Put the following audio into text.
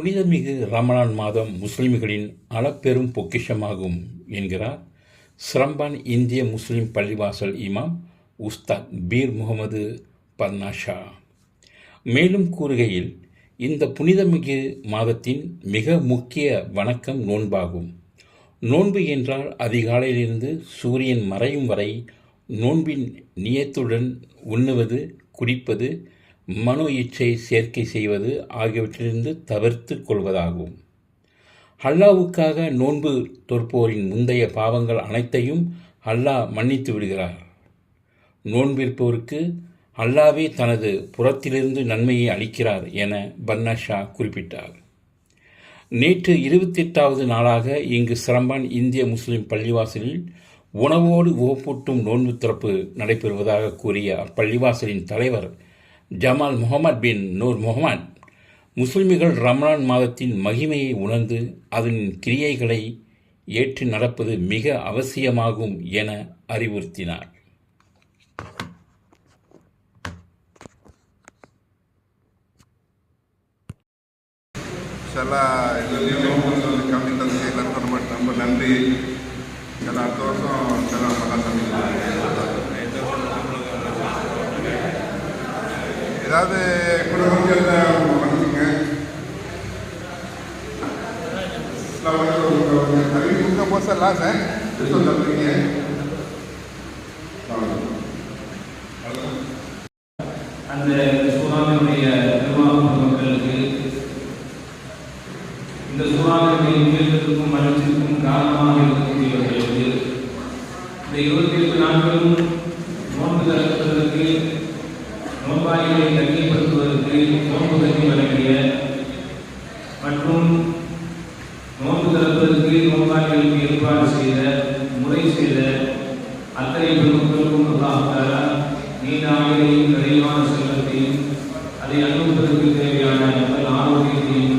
புனிதமிகு ரமணான் மாதம் முஸ்லிம்களின் அளப்பெரும் பொக்கிஷமாகும் என்கிறார் சிரம்பான் இந்திய முஸ்லிம் பள்ளிவாசல் இமாம் உஸ்தாத் பீர் முகமது பர்னாஷா மேலும் கூறுகையில் இந்த புனிதமிகு மாதத்தின் மிக முக்கிய வணக்கம் நோன்பாகும். நோன்பு என்றால் அதிகாலையிலிருந்து சூரியன் மறையும் வரை நோன்பின் நியத்துடன் உண்ணுவது குடிப்பது மனோ இச்சை சேர்க்கை செய்வது ஆகியவற்றிலிருந்து தவிர்த்து கொள்வதாகும். அல்லாவுக்காக நோன்பு தொற்போரின் முந்தைய பாவங்கள் அனைத்தையும் அல்லாஹ் மன்னித்து விடுகிறார். நோன்பிருப்போருக்கு அல்லாவே தனது புறத்திலிருந்து நன்மையை அளிக்கிறார் என பன்னாஷா குறிப்பிட்டார். நேற்று இருபத்தெட்டாவது நாளாக இங்கு சிரம்பான் இந்திய முஸ்லிம் பள்ளிவாசலில் உணவோடு உவப்பூட்டும் நோன்பு திறப்பு நடைபெறுவதாக கூறிய அப்பள்ளிவாசலின் தலைவர் ஜமால் முகமது பின் நூர் முகமது முஸ்லிம்கள் ரமலான் மாதத்தின் மகிமையை உணர்ந்து அதன் கிரியைகளை ஏற்று நடப்பது மிக அவசியமாகும் என அறிவுறுத்தினார். சில இதுலேயும் கொஞ்சம் கம்மித்ததுக்கு எல்லாருக்கும் ரொம்ப ரொம்ப நன்றி. சில அடுத்த வருஷம் ஏதாவது கூட முடிஞ்சதை அறிவிக்க போசலாம் சார் சொல்லுங்க அந்த சுனாமியுடைய நிர்வாக மக்களுக்கு இந்த சுனாமியுடைய உயர்த்திற்கும் வளர்ச்சிக்கும் காரணமாக இருக்கக்கூடியவர்களுக்கு இந்த இருபத்தி எட்டு நாட்களும் நோன்பு திறப்பதற்கு நோன்பாளிகளை தனிமைப்படுத்துவதற்கு நோன்பு தண்ணி வழங்கிய மற்றும் நோன்பு திறப்பதற்கு நோன்பாளிகளுக்கு ஏற்பாடு செய்த முறை செய்த அத்தனை பெருமக்களுக்கும் அல்லாஹால நீண்ட ஆயுளையும் நிறைவான செல்வத்தையும் அதை அனுப்புவதற்கு தேவையான மக்கள் ஆரோக்கியத்தையும்